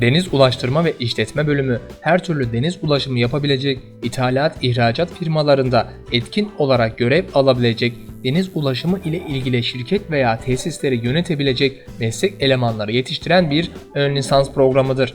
Deniz Ulaştırma ve İşletme Bölümü her türlü deniz ulaşımı yapabilecek ithalat ihracat firmalarında etkin olarak görev alabilecek deniz ulaşımı ile ilgili şirket veya tesisleri yönetebilecek meslek elemanları yetiştiren bir ön lisans programıdır.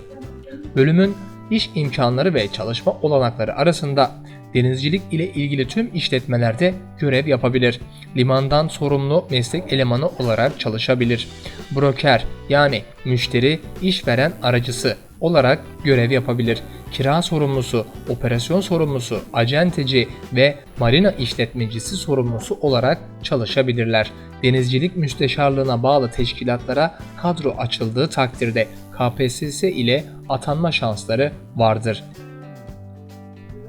Bölümün iş imkanları ve çalışma olanakları arasında denizcilik ile ilgili tüm işletmelerde görev yapabilir. Limandan sorumlu meslek elemanı olarak çalışabilir. Broker yani müşteri işveren aracısı olarak görev yapabilir. Kira sorumlusu, operasyon sorumlusu, acenteci ve marina işletmecisi sorumlusu olarak çalışabilirler. Denizcilik müsteşarlığına bağlı teşkilatlara kadro açıldığı takdirde KPSS ile atanma şansları vardır.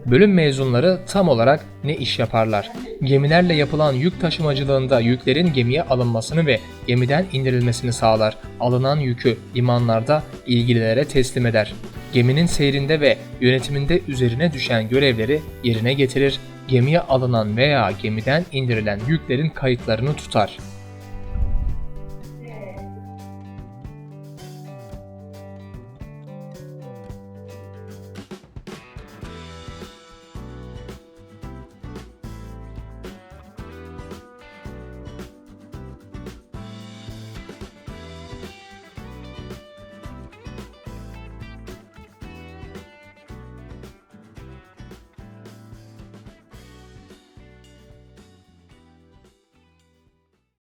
Bölüm mezunları tam olarak ne iş yaparlar? Gemilerle yapılan yük taşımacılığında yüklerin gemiye alınmasını ve gemiden indirilmesini sağlar. Alınan yükü limanlarda ilgililere teslim eder. Geminin seyrinde ve yönetiminde üzerine düşen görevleri yerine getirir. Gemiye alınan veya gemiden indirilen yüklerin kayıtlarını tutar.